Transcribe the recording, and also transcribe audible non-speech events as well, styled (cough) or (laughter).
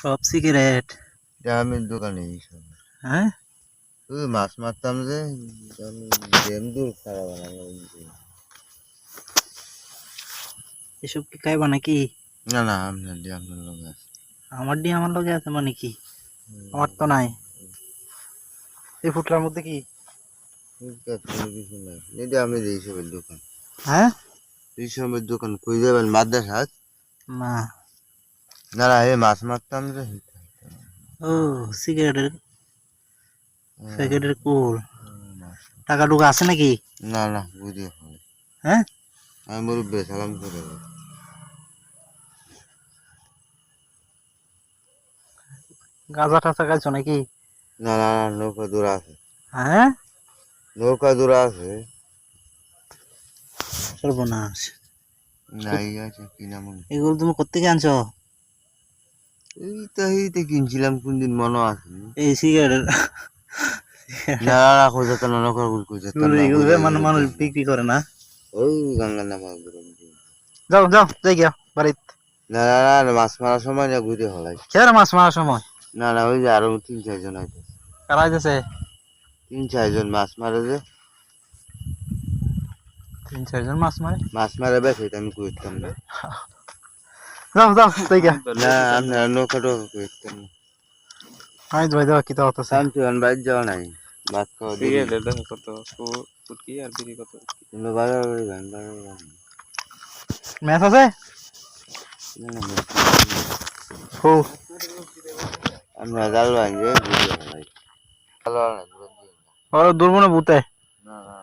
সব সিগারেট। আমি দোকানে হ্যাঁ? ওই মাছ মারতাম যে আমি দূর খারাপ এসব কি খাইবা নাকি? না না আপনার দিয়ে আপনার লোক আছে। আমার দিয়ে আমার লগে আছে মানে কি? আমার তো নাই। এই ফুটলার মধ্যে কি? কিছু নাই। এটা আমি এইসবের দোকান। হ্যাঁ? এইসবের দোকান কই যাবেন মাদ্রাস না। না না এই মাছ মারতাম যে ও সিগারেটের প্যাকেটের কুল। টাকা টুকা আছে নাকি? না না বুঝিয়ে হ্যাঁ। আমি মুরব্বী সালাম করে গাঁজা টাজা খাইছো নাকি? না না না নৌকা দূর আছে। হ্যাঁ? নৌকা দূর আছে। সর্বনাশ। নাই আছে কিনা মনে এগুলো তুমি কোথেকে আনছো? এই তো কিনছিলাম কোন দিন মনে আছে এই সিগারেট। না না না খোঁজা তো না নৌকা গুল না এগুলো মানে মানুষ বিক্রি করে না? ওই গঙ্গা নামা যাও যাও যাই গিয়া বাড়িতে। না না না না, মাছ মারার সময় না ঘুরে হলাই খেয়ে মাছ মারার সময়? না না ওই যে আরও তিন চারজন আছে কারা যাচ্ছে তিন চারজন মাছ মারে যে। তিন চারজন মাছ মারে? মাছ মারে বেশ আমি করতাম না। (laughs) যাও যাও যাই গিয়া না আপনার নৌকা টোকা করতাম না আমি ধোয়া দেওয়া কিতা হতো শান্তি হন বাইর যাওয়া নাই। ভাত খাওয়া দিবি কত ফুটকি আর বিড়ি কত তোমরা বাজার বাড়ি গান বাজার বাড়ি ম্যাচ আছে। ও আমরা জাল ভাঙে ভালো। ওর দুর্বনে ভূতে। না না।